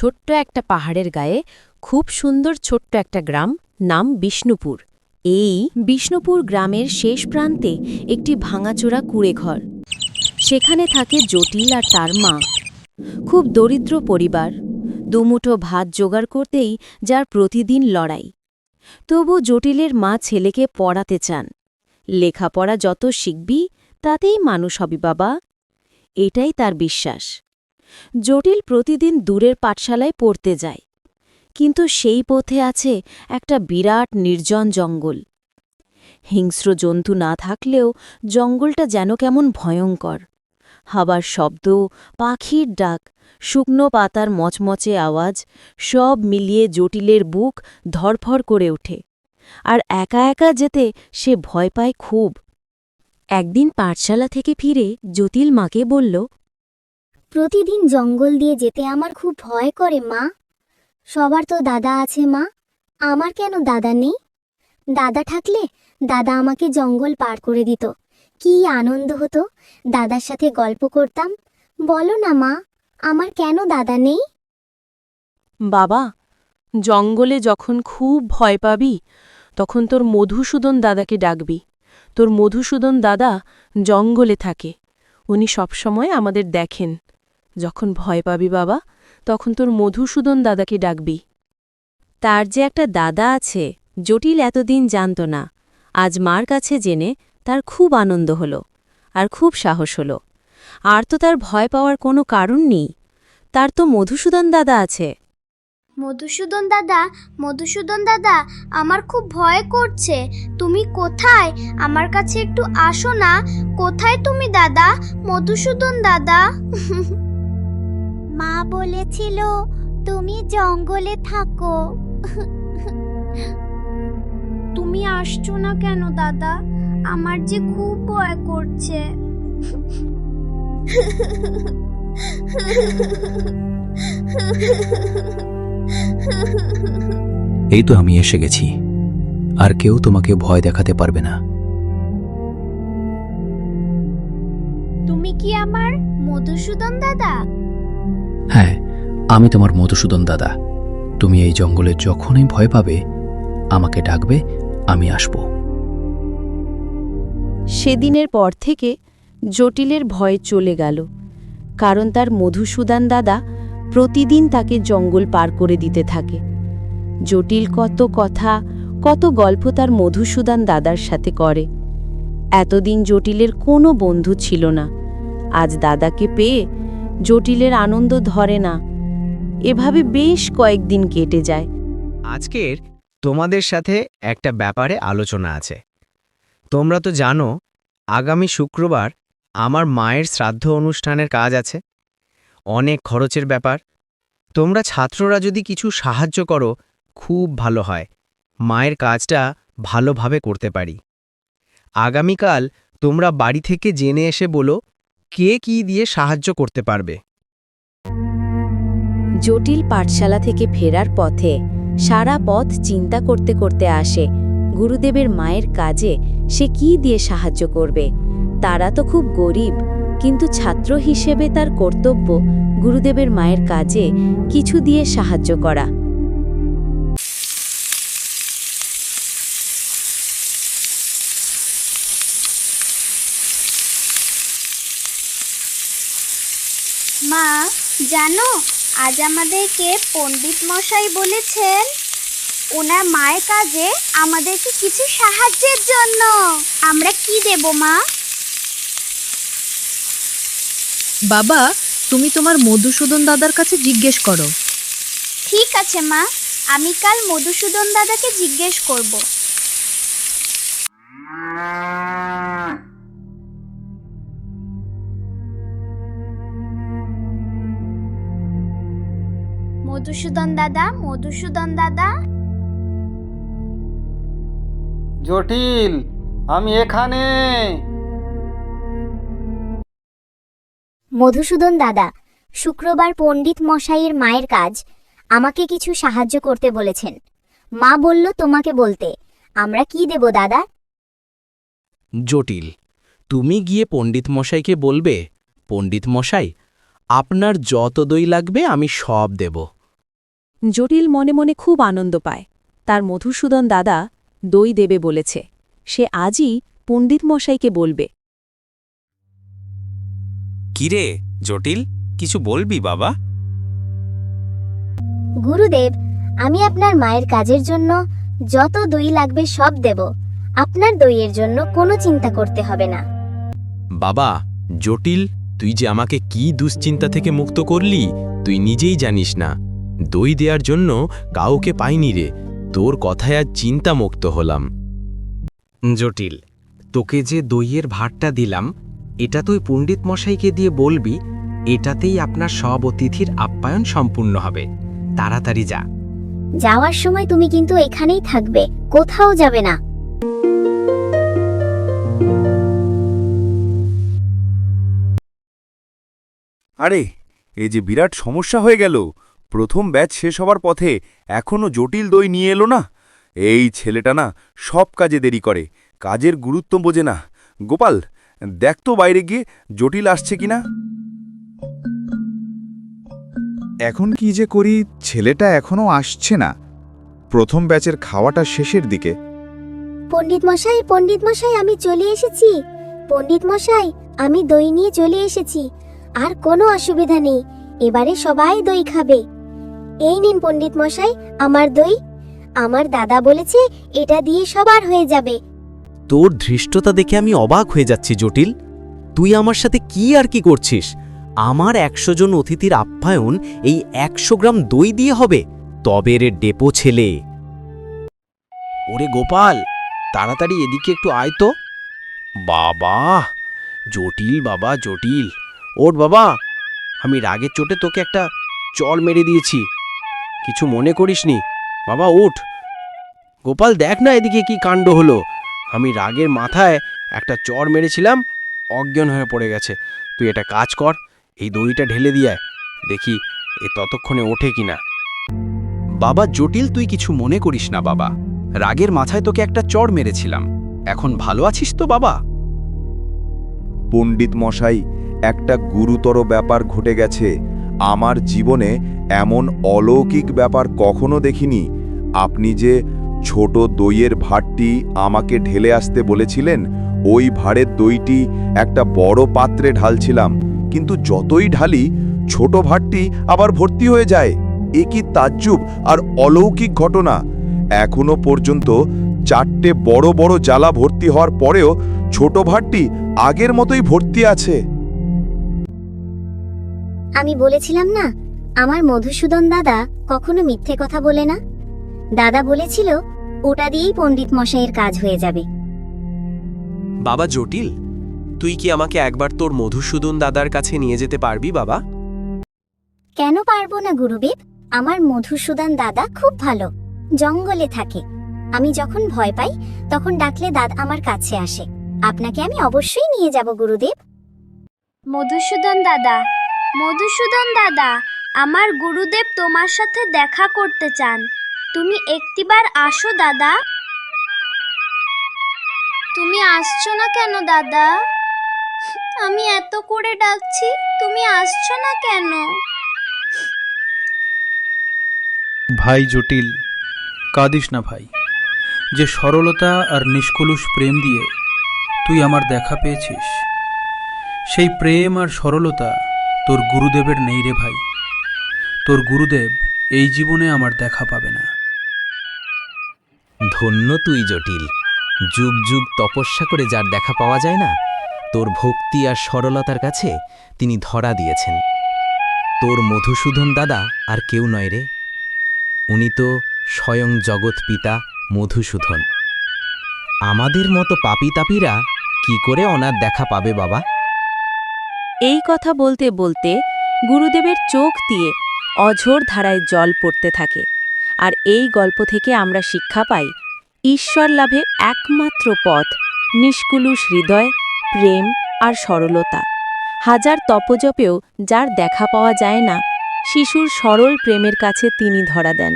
ছোট্ট একটা পাহাড়ের গায়ে খুব সুন্দর ছোট্ট একটা গ্রাম, নাম বিষ্ণুপুর। এই বিষ্ণুপুর গ্রামের শেষ প্রান্তে একটি ভাঙাচোরা কুড়েঘর। সেখানে থাকে জটিল আর তার মা। খুব দরিদ্র পরিবার। দুমুঠো ভাত জোগাড় করতেই যার প্রতিদিন লড়াই। তবু জটিলের মা ছেলেকে পড়াতে চান। লেখাপড়া যত শিখবি, তাতেই মানুষ হবি বাবা। এটাই তার বিশ্বাস। জটিল প্রতিদিন দূরের পাঠশালায় পড়তে যায়। কিন্তু সেই পথে আছে একটা বিরাট নির্জন জঙ্গল। হিংস্র জন্তু না থাকলেও জঙ্গলটা যেন কেমন ভয়ঙ্কর। হাবার শব্দ, পাখির ডাক, শুকনো পাতার মচমচে আওয়াজ, সব মিলিয়ে জটিলের বুক ধরফর করে ওঠে। আর একা একা যেতে সে ভয় পায় খুব। একদিন পাঠশালা থেকে ফিরে জটিল মাকে বলল প্রতিদিন জঙ্গল দিয়ে যেতে আমার খুব ভয় করে, মা। সবার তো দাদা আছে, মা। আমার কেন দাদা নেই? দাদা থাকলে দাদা আমাকে জঙ্গল পার করে দিত। কি আনন্দ হতো। দাদার সাথে গল্প করতাম। বলো না, মা, আমার কেন দাদা নেই? বাবা, জঙ্গলে যখন খুব ভয় পাবি, তখন তোর মধুসূদন দাদাকে ডাকবি। তোর মধুসূদন দাদা জঙ্গলে থাকে। উনি সবসময় আমাদের দেখেন। যখন ভয় পাবি বাবা, তখন তোর মধুসূদন দাদাকে ডাকবি। তার যে একটা দাদা আছে, জটিল এতদিন জানত না। আজ মার কাছে জেনে তার খুব আনন্দ হল আর খুব সাহস হল। আর তো তার ভয় পাওয়ার কোনো কারণ নেই। তার তো মধুসূদন দাদা আছে। মধুসূদন দাদা মধুসূদন দাদা, আমার খুব ভয় করছে। তুমি কোথায়? আমার কাছে একটু আসো না। কোথায় তুমি দাদা? মধুসূদন দাদা? মা বলেছিল তুমি জঙ্গলে থাকো। তুমি আসছো না কেন দাদা? আমার যে খুব ভয় করছে। এই তো আমি এসে গেছি। আর কেউ তোমাকে ভয় দেখাতে পারবে না। তুমি কি আমার মধুসূদন দাদা? হ্যাঁ আমি তোমার মধুসূদন দাদা। তুমি এই জঙ্গলে যখনই ভয় পাবে, আমাকে ডাকবে, আমি আসব। সেদিনের পর থেকে জটিলের ভয় চলে গেল, কারণ তার মধুসূদন দাদা প্রতিদিন তাকে জঙ্গল পার করে দিতে থাকে। জটিল কত কথা, কত গল্প তার মধুসূদন দাদার সাথে করে। এতদিন জটিলের কোনো বন্ধু ছিল না। আজ দাদাকে পেয়ে জটিলের আনন্দ ধরে না। এভাবে বেশ কয়েকদিন কেটে যায়। আজকের তোমাদের সাথে একটা ব্যাপারে আলোচনা আছে। তোমরা তো জানো, আগামী শুক্রবার আমার মায়ের শ্রাদ্ধ অনুষ্ঠানের কাজ আছে। অনেক খরচের ব্যাপার। তোমরা ছাত্ররা যদি কিছু সাহায্য করো, খুব ভালো হয়। মায়ের কাজটা ভালোভাবে করতে পারি। আগামীকাল তোমরা বাড়ি থেকে জেনে এসে বলো কে কি দিয়ে সাহায্য করতে পারবে? জটিল পাঠশালা থেকে ফেরার পথে সারা পথ চিন্তা করতে করতে আসে গুরুদেবের মায়ের কাজে সে কি দিয়ে সাহায্য করবে। তারা তো খুব গরিব, কিন্তু ছাত্র হিসেবে তার কর্তব্য গুরুদেবের মায়ের কাজে কিছু দিয়ে সাহায্য করা। মা জানো আজ আমাদেরকে পণ্ডিত মশাই বলেছেন ওনার মায়ের কাজে আমাদেরকে কিছু সাহায্যের জন্য। আমরা কি দেব মা? বাবা তুমি তোমার মধুসূদন দাদার কাছে জিজ্ঞেস করো। ঠিক আছে মা। আমি কাল মধুসূদন দাদাকে জিজ্ঞেস করব। মধুসূদন দাদা মধুসূদন দাদা। জটিল আমি এখানে। মধুসূদন দাদা শুক্রবার পণ্ডিত মশাইয়ের মায়ের কাজ। আমাকে কিছু সাহায্য করতে বলেছেন। মা বলল তোমাকে বলতে আমরা কি দেব দাদা? জটিল তুমি গিয়ে পণ্ডিত মশাইকে বলবে পণ্ডিত মশাই আপনার যত দই লাগবে আমি সব দেব। জটিল মনে মনে খুব আনন্দ পায়। তার মধুসূদন দাদা দই দেবে বলেছে। সে আজই পণ্ডিত মশাইকে বলবে। কিরে জটিল কিছু বলবি বাবা? গুরুদেব আমি আপনার মায়ের কাজের জন্য যত দই লাগবে সব দেব। আপনার দইয়ের জন্য কোনো চিন্তা করতে হবে না। বাবা জটিল তুই যে আমাকে কি দুশ্চিন্তা থেকে মুক্ত করলি তুই নিজেই জানিস না। দই দেওয়ার জন্য কাউকে পাইনি রে। তোর কথায় আজ চিন্তা মুক্ত হলাম। জটিল তোকে যে দইয়ের ভাতটা দিলাম এটা তুই পণ্ডিত মশাইকে দিয়ে বলবি এটাতেই আপনার সব অতিথির আপ্যায়ন সম্পূর্ণ হবে। তাড়াতাড়ি যা। যাওয়ার সময় তুমি কিন্তু এখানেই থাকবে কোথাও যাবে না। আরে এই যে বিরাট সমস্যা হয়ে গেল। প্রথম ব্যাচ শেষ হবার পথে এখনও জটিল দই নিয়ে এলো না? এই ছেলেটা না সব কাজে দেরি করে কাজের গুরুত্ব বোঝে না। গোপাল দেখ তো বাইরে গিয়ে জটিল আসছে কিনা? এখন কি যে করি ছেলেটা এখনও আসছে না। প্রথম ব্যাচের খাওয়াটা শেষের দিকে। পণ্ডিত মশাই পণ্ডিত মশাই আমি চলে এসেছি। পণ্ডিত মশাই আমি দই নিয়ে চলে এসেছি। আর কোনো অসুবিধা নেই। এবারে সবাই দই খাবে। এই নিন পণ্ডিত মশাই, আমার দই। আমার দাদা বলেছে, এটা দিয়ে সবার হয়ে যাবে। তোর ধৃষ্টতা দেখে আমি অবাক হয়ে যাচ্ছি, জটিল। তুই আমার সাথে কি আর কি করছিস? আমার একশো জন অতিথির আপ্যায়ন এই একশো গ্রাম দই দিয়ে হবে? তবে রে ডেপো ছেলে। ওরে গোপাল, তাড়াতাড়ি এদিকে একটু আয় তো। বাবা, জটিল বাবা, জটিল। ওর বাবা, আমি রাগের চোটে তোকে একটা চল মেরে দিয়েছি। কিছু মনে করিসনি? বাবা উঠ। গোপাল দেখ না এদিকে কি কাণ্ড হলো। আমি রাগের মাথায় একটা চর মেরেছিলাম অজ্ঞান হয়ে পড়ে গেছে। তুই এটা কাজ কর এই দইটা ঢেলে দিয়ে আয়। দেখি এ ততক্ষণে ওঠে কিনা। বাবা জটিল তুই কিছু মনে করিস না বাবা। রাগের মাথায় তোকে একটা চর মেরেছিলাম। এখন ভালো আছিস তো বাবা? পণ্ডিত মশাই একটা গুরুতর ব্যাপার ঘটে গেছে। আমার জীবনে এমন অলৌকিক ব্যাপার কখনো দেখিনি। আপনি যে ছোট দইয়ের ভাঁড়টি আমাকে ঢেলে আসতে বলেছিলেন, ওই ভাঁড়ের দইটি একটা বড় পাত্রে ঢালছিলাম। কিন্তু যতই ঢালি, ছোট ভাঁড়টি আবার ভর্তি হয়ে যায়। এ কি তাজ্জুব আর অলৌকিক ঘটনা? এখনও পর্যন্ত চারটে বড় বড় জ্বালা ভর্তি হওয়ার পরেও ছোট ভাঁড়টি আগের মতোই ভর্তি আছে। আমি বলেছিলাম না আমার মধুসূদন দাদা কখনো মিথ্যে কথা বলে না? দাদা বলেছিল ওটা দিয়েই পণ্ডিত মশাইয়ের কাজ হয়ে যাবে। বাবা জটিল। তুই কি আমাকে একবার তোর মধুসূদন দাদার কাছে নিয়ে যেতে পারবি বাবা? কেন পারব না গুরুদেব? আমার মধুসূদন দাদা খুব ভালো জঙ্গলে থাকে। আমি যখন ভয় পাই তখন ডাকলে দাদ আমার কাছে আসে। আপনাকে আমি অবশ্যই নিয়ে যাব গুরুদেব। মধুসূদন দাদা মধুসূদন দাদা। আমার গুরুদেব তোমার সাথে দেখা করতে চান। তুমি একটিবার আসো, দাদা। তুমি আসছো না কেন, দাদা? আমি এত করে ডাকছি, তুমি আসছো না কেন? ভাই জটিল, কাঁদিস না ভাই। যে সরলতা আর নিষ্কলুষ প্রেম দিয়ে তুই আমার দেখা পেয়েছিস, সেই প্রেম আর সরলতা তোর গুরুদেবের নেই রে ভাই। তোর গুরুদেব এই জীবনে আমার দেখা পাবে না। ধন্য তুই জটিল। যুগ যুগ তপস্যা করে যার দেখা পাওয়া যায় না তোর ভক্তি আর সরলতার কাছে তিনি ধরা দিয়েছেন। তোর মধুসূদন দাদা আর কেউ নয় রে। উনি তো স্বয়ং জগৎ পিতা মধুসূদন। আমাদের মতো পাপি তাপিরা কি করে ওনার দেখা পাবে বাবা? এই কথা বলতে বলতে গুরুদেবের চোখ দিয়ে অঝোর ধারায় জল পড়তে থাকে। আর এই গল্প থেকে আমরা শিক্ষা পাই, ঈশ্বর লাভের একমাত্র পথ নিষ্কুলুষ হৃদয়, প্রেম আর সরলতা। হাজার তপজপেও যার দেখা পাওয়া যায় না, শিশুর সরল প্রেমের কাছে তিনি ধরা দেন।